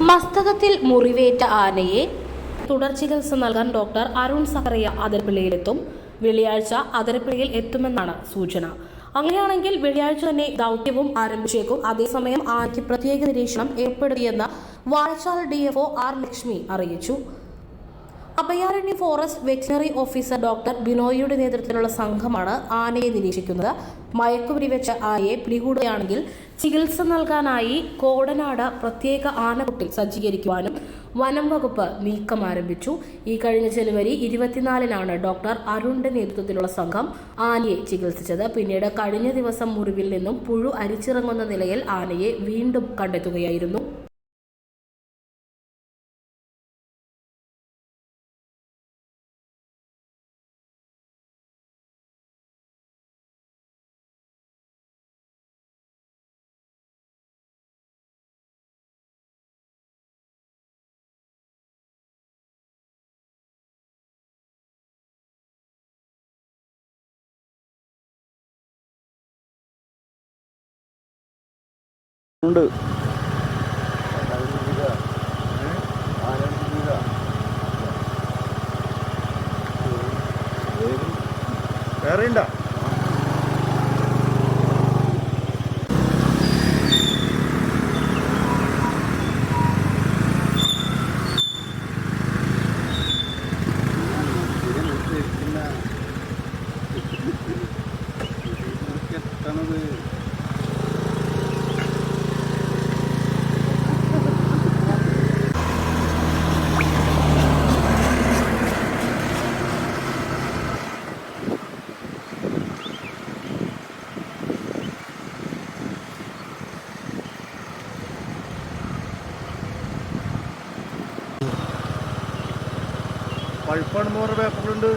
മസ്തകത്തിൽ മുറിവേറ്റ ആനയെ തുടർ ചികിത്സ നൽകാൻ ഡോക്ടർ അരുൺ സഹറിയ അതിരപ്പിള്ളിയിലെത്തും. വെള്ളിയാഴ്ച അതിരപ്പിള്ളിയിൽ എത്തുമെന്നാണ് സൂചന. അങ്ങനെയാണെങ്കിൽ വെള്ളിയാഴ്ച തന്നെ ദൗത്യവും ആരംഭിച്ചേക്കും. അതേസമയം ആനയ്ക്ക് പ്രത്യേക നിരീക്ഷണം ഏർപ്പെടുത്തിയെന്ന് വാഴച്ചാൽ ഡിഎഫ്ഒ ആർ ലക്ഷ്മി അറിയിച്ചു. Abhayaranya forest veterinary officer doctor ബിനോയിയുടെ നേതൃത്വത്തിലുള്ള സംഘമാണ് ആനയെ നിരീക്ഷിക്കുന്നത്. മയക്കുപിരി വെച്ച ആനയെ പിടികൂടുകയാണെങ്കിൽ ചികിത്സ നൽകാനായി കോടനാട് പ്രത്യേക ആനക്കുട്ടിൽ സജ്ജീകരിക്കുവാനും വനം വകുപ്പ് നീക്കം ആരംഭിച്ചു. ഈ കഴിഞ്ഞ ജനുവരി ഇരുപത്തിനാലിനാണ് ഡോക്ടർ അരുണിന്റെ നേതൃത്വത്തിലുള്ള സംഘം ആനയെ ചികിത്സിച്ചത്. പിന്നീട് കഴിഞ്ഞ ദിവസം മുറിവിൽ നിന്നും പുഴു അരിച്ചിറങ്ങുന്ന നിലയിൽ ആനയെ വീണ്ടും കണ്ടെത്തുകയായിരുന്നു. ഉണ്ട്. വേറെ ഉണ്ടോ എത്തണത് പഴുപ്പാണ് മോർ പേപ്പറുണ്ട്